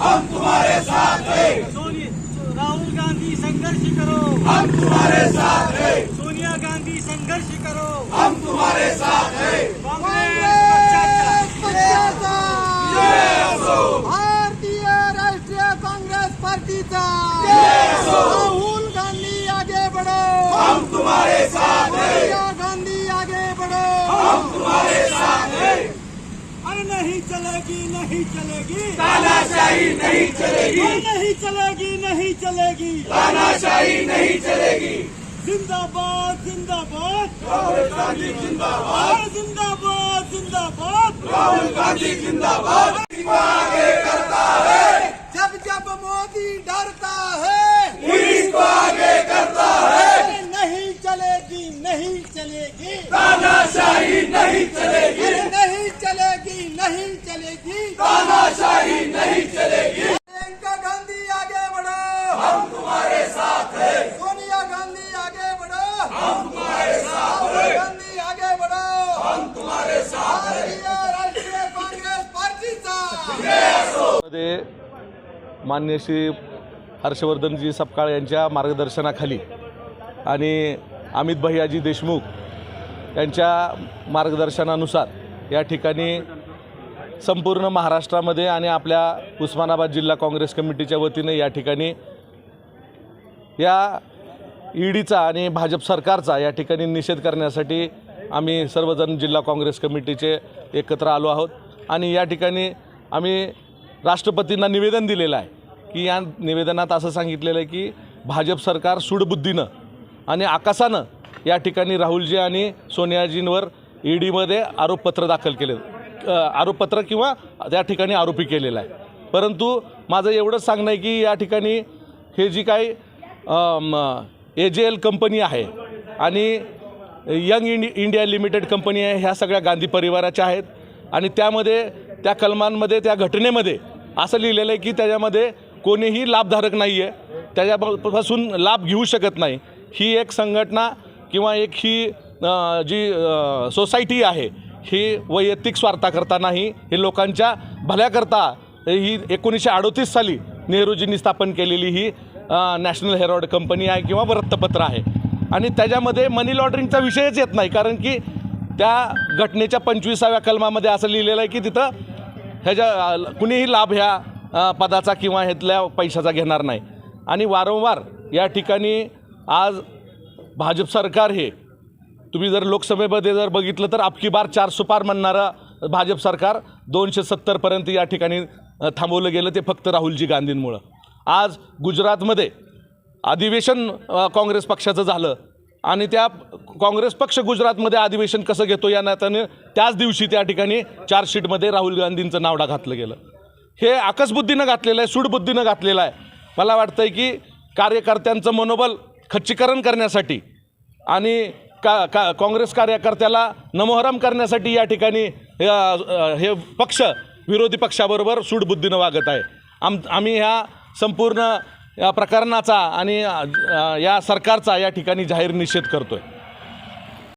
हम तुम्हारे साथ हैं। राहुल गांधी संघर्ष करो। हम तुम्हारे साथ हैं। सोनिया गांधी संघर्ष करो। हम तुम्हारे साथ हैं काँग्रेस पक्षाचा जय असो भारतीय राष्ट्रीय काँग्रेस पार्टीचा जय असो राहुल गांधी आगे बढ़ो हम तुम्हारे साथ हैं सोनिया गांधी आगे बढ़ो हम तुम्हारे साथ हैं अरे नहीं चलेगी नहीं चलेगी। तानाशाही नहीं चलेगी। नहीं चलेगी नहीं चलेगी। तानाशाही नहीं चलेगी। जिंदाबाद जिंदाबाद। राहुल गांधी जिंदाबाद। जिंदाबाद जिंदाबाद। राहुल गांधी जिंदाबाद आगे करता है जब जब मोदी डरता है पुलिस को आगे करता है अरे नहीं चलेगी नहीं चलेगी तानाशाही नहीं चलेगी अरे नहीं चलेगी नहीं चलेगी तानाशाही नहीं चलेगी। प्रियंका गांधी आगे बढ़ो। हम तुम्हारे साथ हैं। सोनिया गांधी आगे बढ़ो। हम तुम्हारे साथ राहुल गांधी आगे बढ़ो। हम तुम्हारे साथ हैं। राष्ट्रीय काँग्रेस पार्टीचा मध्ये मान्य श्री हर्षवर्धनजी सपकाळ यांच्या मार्गदर्शनाखाली आणि अमित भैयाजी देशमुख यांच्या मार्गदर्शनानुसार या ठिकाणी संपूर्ण महाराष्ट्रामध्ये आणि आपल्या उस्मानाबाद जिल्हा काँग्रेस कमिटीच्या वतीनं या ठिकाणी या ईडीचा आणि भाजप सरकारचा या ठिकाणी निषेध करण्यासाठी आम्ही सर्वजण जिल्हा काँग्रेस कमिटीचे एकत्र आलो आहोत. आणि या ठिकाणी आम्ही राष्ट्रपतींना निवेदन दिलेलं आहे की या निवेदनात असं सांगितलेलं आहे की भाजप सरकार सुडबुद्धीनं आणि आकासानं या ठिकाणी राहुलजी आणि सोनियाजींवर ईडीमध्ये आरोपपत्र दाखल केले आरोपपत्र किंवा त्या ठिकाणी आरोपी केलेला आहे. परंतु माझं एवढंच सांगणं आहे की या ठिकाणी हे जी काही ए जे एल कंपनी आहे आणि Young Indi India Limited company आहे ह्या सगळ्या गांधी परिवाराच्या आहेत आणि त्यामध्ये त्या कलमांमध्ये त्या घटनेमध्ये असं लिहिलेलं आहे की त्याच्यामध्ये कोणीही लाभधारक नाही आहे. त्याच्यापासून लाभ घेऊ शकत नाही. ही एक संघटना किंवा एक ही जी सोसायटी आहे ही वैयक्तिक स्वार्थाकरता नाही हे लोकांच्या भल्याकरता ही एकोणीसशे अडोतीस साली नेहरूजींनी स्थापन केलेली ही नॅशनल हेरॉड कंपनी आहे किंवा वृत्तपत्र आहे. आणि त्याच्यामध्ये मनी लॉन्ड्रिंगचा विषयच येत नाही कारण की त्या घटनेच्या पंचवीसाव्या कलमामध्ये असं लिहिलेलं आहे की तिथं ह्याच्या कुणीही लाभ ह्या पदाचा किंवा ह्यातल्या पैशाचा घेणार नाही. आणि वारंवार या ठिकाणी आज भाजप सरकार हे तुम्ही जर लोकसभेमध्ये जर बघितलं तर अबकी बार चार सुपार म्हणणारं भाजप सरकार दोनशे सत्तरपर्यंत या ठिकाणी थांबवलं गेलं ते फक्त राहुलजी गांधींमुळं. आज गुजरातमध्ये अधिवेशन काँग्रेस पक्षाचं झालं आणि त्या काँग्रेस पक्ष गुजरातमध्ये अधिवेशन कसं घेतो या नात्याने त्याच दिवशी त्या ठिकाणी चार्जशीटमध्ये राहुल गांधींचं नावडा घातलं गेलं. हे आकसबुद्धीनं घातलेलं आहे सूडबुद्धीनं घातलेलं आहे. मला वाटतं आहे की कार्यकर्त्यांचं मनोबल खच्चीकरण करण्यासाठी आणि का का काँग्रेस कार्यकर्त्याला नमोहरम करण्यासाठी या ठिकाणी हे, पक्ष विरोधी पक्षाबरोबर सूडबुद्धीनं वागत आहे. आम आम्ही ह्या संपूर्ण या प्रकरणाचा आणि या सरकारचा या ठिकाणी जाहीर निषेध करतो आहे